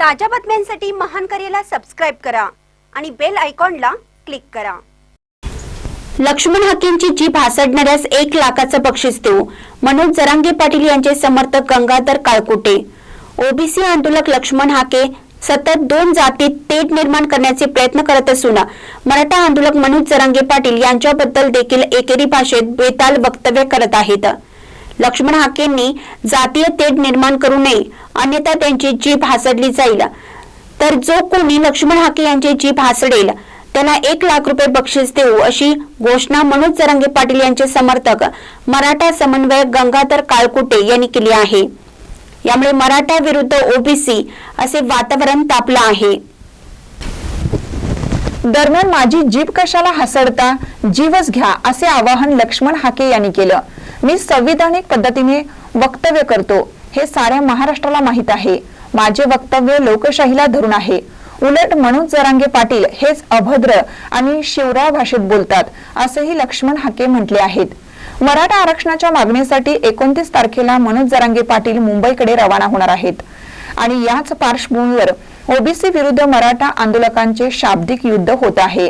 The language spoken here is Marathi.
ताज्या बातम्यांसाठी महान करेला सबस्क्राईब करा आणि बेल आयकॉनला क्लिक करा. लक्ष्मण हाकेंची जीभ हासडणाऱ्यास एक लाखाचं बक्षीस देऊ. मनोज जरांगे पाटील यांचे समर्थक गंगाधर काळकुटे. ओबीसी आंदोलक लक्ष्मण हाके सतत दोन जातीत तेढ निर्माण करण्याचे प्रयत्न करत असून मराठा आंदोलक मनोज जरांगे पाटील यांच्याबद्दल देखील एकेरी भाषेत बेताल वक्तव्य करत आहेत. लक्ष्मण हाकेंनी जातीय तेढ निर्माण करू नये अन्यथा त्यांची जीभ हासडली जाईल. तर जो कोणी लक्ष्मण हाके यांची जीभ हासडेल त्याला एक लाख रुपये बक्षीस देऊ अशी घोषणा मनोज जरांगे पाटील यांचे समर्थक मराठा समन्वयक गंगाधर काळकुटे यांनी केली आहे. यामुळे मराठा विरुद्ध ओबीसी असे वातावरण तापलं आहे. दरम्यान माझी जीभ कशाला हसडता? जीवच घ्या असे आवाहन लक्ष्मण हाके यांनी केलं. मी संविधानिक पद्धतीने वक्तव्य करतो. हे साऱ्या महाराष्ट्राला माहीत आहे. माझे वक्तव्य लोकशाहीला धरून आहे. उलट मनोज जरांगे पाटील हेच अभद्र आणि शिवराय भाषेत बोलतात असेही लक्ष्मण हाके म्हटले आहेत. मराठा आरक्षणाच्या मागणीसाठी एकोणतीस तारखेला मनोज जरांगे पाटील मुंबईकडे रवाना होणार आहेत. आणि याच पार्श्वभूमीवर ओबीसी विरुद्ध मराठा आंदोलकांचे शाब्दिक युद्ध होत आहे.